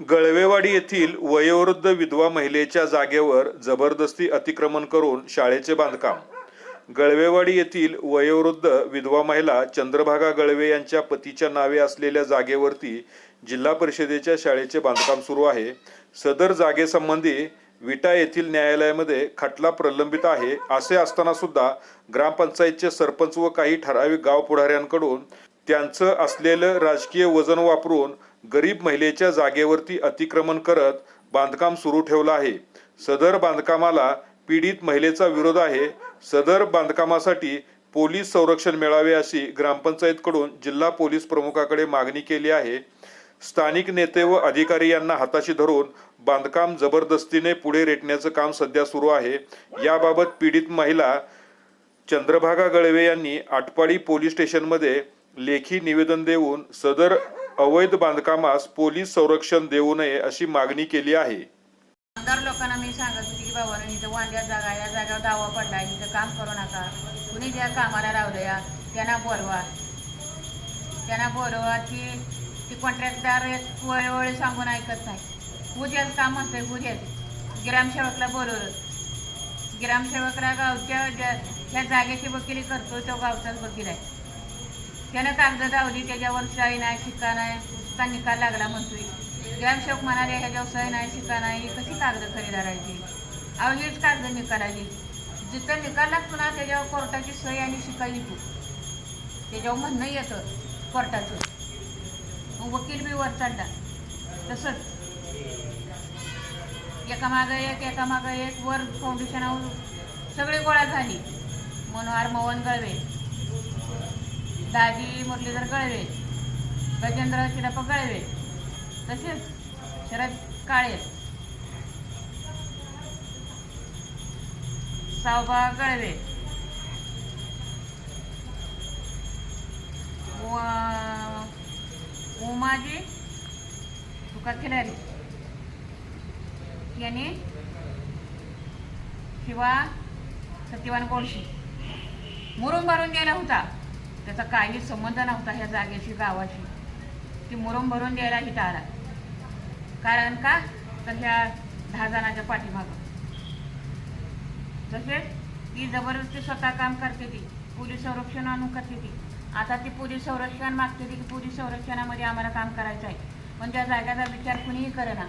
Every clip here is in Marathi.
गळवेवाडी येथील वयोवृद्ध विधवा महिलेच्या जागेवर जबरदस्ती अतिक्रमण करून शाळेचे बांधकाम. गळवेवाडी येथील वयोवृद्ध विधवा महिला चंद्रभागा गळवे यांच्या पतीच्या नावे असलेल्या जागेवरती जिल्हा परिषदेच्या शाळेचे बांधकाम सुरू आहे. सदर जागेसंबंधी विटा येथील न्यायालयामध्ये खटला प्रलंबित आहे. असे असताना सुद्धा ग्रामपंचायतचे सरपंच व काही ठराविक गाव पुढाऱ्यांकडून त्यांचं असलेलं राजकीय वजन वापरून गरीब महिलेच्या जागेवरती अतिक्रमण करत बांधकाम सुरू ठेवलं आहे. सदर बांधकामाला पीडित महिलेचा विरोध आहे. सदर बांधकामासाठी पोलीस संरक्षण मिळावे अशी ग्रामपंचायतकडून जिल्हा पोलीस प्रमुखाकडे मागणी केली आहे. स्थानिक नेते व अधिकारी यांना हाताशी धरून बांधकाम जबरदस्तीने पुढे रेटण्याचं काम सध्या सुरू आहे. याबाबत पीडित महिला चंद्रभागा गळवे यांनी आटपाडी पोलीस स्टेशनमध्ये लेखी निवेदन देऊन सदर अवैध बांधकामास पोलीस संरक्षण देऊ नये अशी मागणी केली आहे. आमदार लोकांना मी सांगत होती की बाबा इथं वांद्या जागा या जागा दावा पडला इथं काम करू नका. कुणी ज्या कामाला लावलं या त्यांना बोलवा. त्यांना बोलवा की ती कॉन्ट्रॅक्टदार वेळोवेळी सांगून ऐकत नाही. उद्याच काम असतंय उद्याच ग्रामसेवकला बोलवलं ग्रामसेवकला गावच्या ज्या ज्या जागेची वकिली करतो तो गावचाच वकील आहे. त्यानं कागद धावली त्याच्यावर सही नाही शिक्का नाही नुसता निकाल लागला म्हणतोय. ग्रामसेवक म्हणाले ह्याच्यावर सही नाही शिक्का नाही कशी कागद खरेदारायची अहो हीच कागद निकालायची जिथं निकाल लागतो ना त्याच्यावर कोर्टाची सही आणि शिक्का येतो त्याच्यावर म्हणणं येतं कोर्टाचं. मग वकील बी वर चालला. तसंच. एकामागं एक एकामागं एक वर फाउंडेशनावर सगळी गोळा झाली. मनोहर मोहन गळवे. दाजी मुरलीधर गळवे. गजेंद्र चिरप्पा गळवे. तसेच शरद काळे. सावबा गळवे. उमाजी तुका खिलारी यांनी शिवा सत्यवान गोळशी मुरून भरून गेला होता. त्याचा काही संबंध नव्हता ह्या जागेशी गावाशी. ती मुरम भरून द्यायला इथं आला. कारण का? तर ह्या दहा जणांच्या पाठीमागं. तसेच ती जबरदस्ती स्वतः काम करते ती पोलीस संरक्षण आणून करते ती. आता ती पोलीस संरक्षण मागते ती की पोलीस संरक्षणामध्ये आम्हाला काम करायचं आहे. पण त्या जागेचा विचार कुणीही करेना.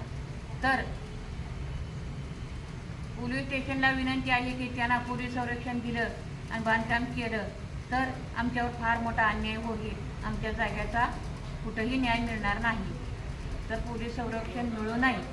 तर पोलीस स्टेशनला विनंती आहे की त्यांना पोलीस संरक्षण दिलं आणि बांधकाम केलं. तर आमच्यावर फार मोठा अन्याय होईल. आमच्या जाग्याचा कुठंही न्याय मिळणार नाही. तर पोलीस संरक्षण मिळू नये.